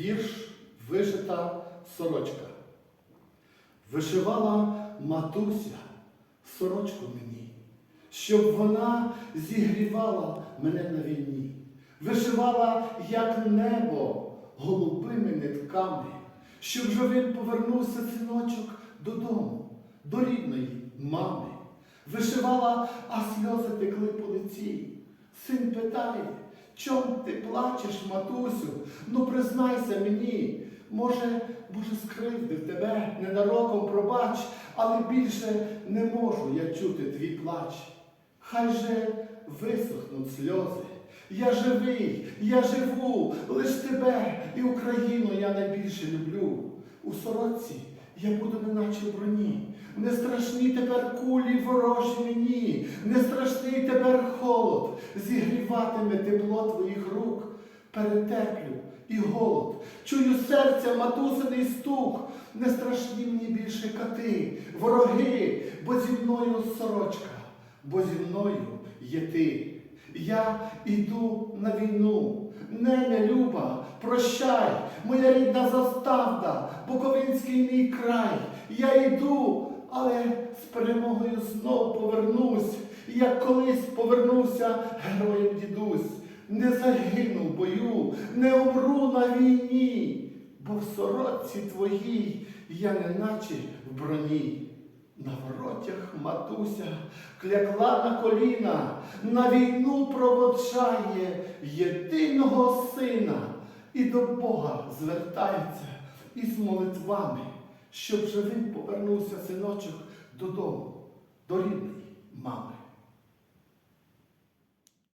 Вірш вишита сорочка. Вишивала матуся сорочку мені, щоб вона зігрівала мене на війні. Вишивала, як небо, голубими нитками, щоб живим повернувся синочок додому, до рідної мами. Вишивала, а сльози текли по лиці. Син питає, чом ти плачеш, матусю? Ну признайся мені, може, може, скривдив тебе, ненароком пробач, але більше не можу я чути твій плач. Хай же висохнуть сльози. Я живий, я живу, лиш тебе і Україну я найбільше люблю. У сорочці я буду неначе в броні. Не страшні тепер кулі ворожі мені, не страшний тепер холод, зігріватиме тепло твоїх рук, перетерплю і голод. Чую серця матусиний стук, не страшні мені більше кати, вороги, бо зі мною сорочка, бо зі мною є ти. Я іду на війну. Нене, Люба, прощай, моя рідна заставда, Буковинський мій край. Я йду, але з перемогою знов повернусь, як колись повернувся героєм дідусь. Не загину в бою, не умру на війні, бо в сорочці твоїй я неначе в броні. На воротях матуся клякла на коліна, на війну проводжає єдиного сина і до Бога звертається із молитвами, щоб живим повернувся синочок додому, до рідної мами.